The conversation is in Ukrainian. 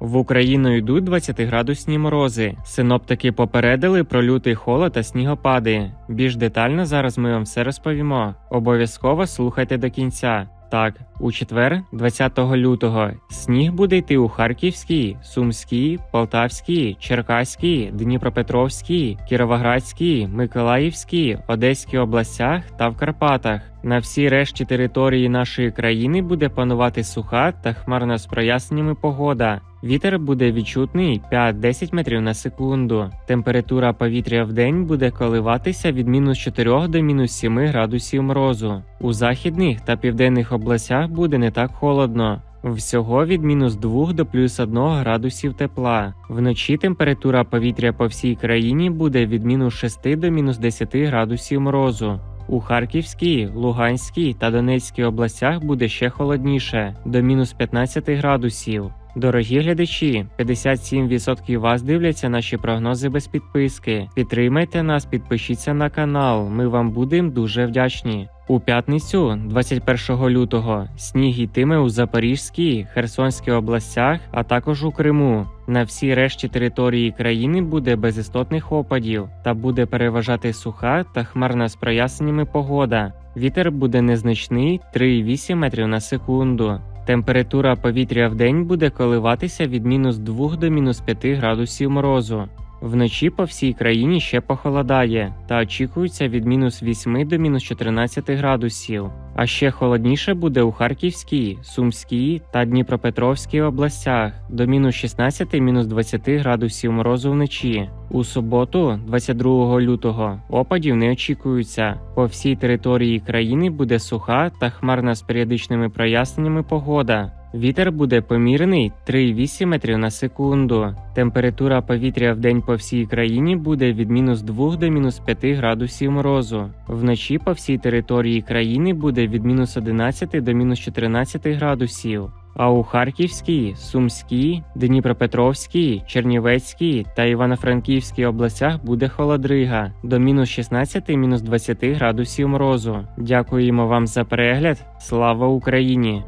В Україну йдуть 20-градусні морози. Синоптики попередили про лютий холод та снігопади. Більш детально зараз ми вам все розповімо. Обов'язково слухайте до кінця. Так, у четвер, 20 лютого, сніг буде йти у Харківській, Сумській, Полтавській, Черкаській, Дніпропетровській, Кіровоградській, Миколаївській, Одеській областях та в Карпатах. На всій решті території нашої країни буде панувати суха та хмарна з проясненнями погода. Вітер буде відчутний 5-10 метрів на секунду. Температура повітря в день буде коливатися від мінус 4 до мінус 7 градусів морозу. У західних та південних областях буде не так холодно. Всього від мінус 2 до плюс 1 градусів тепла. Вночі температура повітря по всій країні буде від мінус 6 до мінус 10 градусів морозу. У Харківській, Луганській та Донецькій областях буде ще холодніше до мінус 15 градусів. Дорогі глядачі, 57% вас дивляться наші прогнози без підписки. Підтримайте нас, підпишіться на канал. Ми вам будемо дуже вдячні. У п'ятницю, 21 лютого, сніг йтиме у Запорізькій, Херсонській областях, а також у Криму. На всій решті території країни буде без істотних опадів та буде переважати суха та хмарна з проясненнями погода. Вітер буде незначний 3,8 метрів на секунду. Температура повітря в день буде коливатися від мінус 2 до мінус 5 градусів морозу. Вночі по всій країні ще похолодає та очікується від мінус 8 до мінус 14 градусів. А ще холодніше буде у Харківській, Сумській та Дніпропетровській областях до мінус 16 мінус 20 градусів морозу вночі. У суботу, 22 лютого, опадів не очікується. По всій території країни буде суха та хмарна з періодичними проясненнями погода. Вітер буде помірний 3,8 метрів на секунду. Температура повітря в день по всій країні буде від мінус 2 до мінус 5 градусів морозу. Вночі по всій території країни буде від мінус 11 до мінус 14 градусів. А у Харківській, Сумській, Дніпропетровській, Чернівецькій та Івано-Франківській областях буде холодрига до мінус 16 мінус 20 градусів морозу. Дякуємо вам за перегляд. Слава Україні!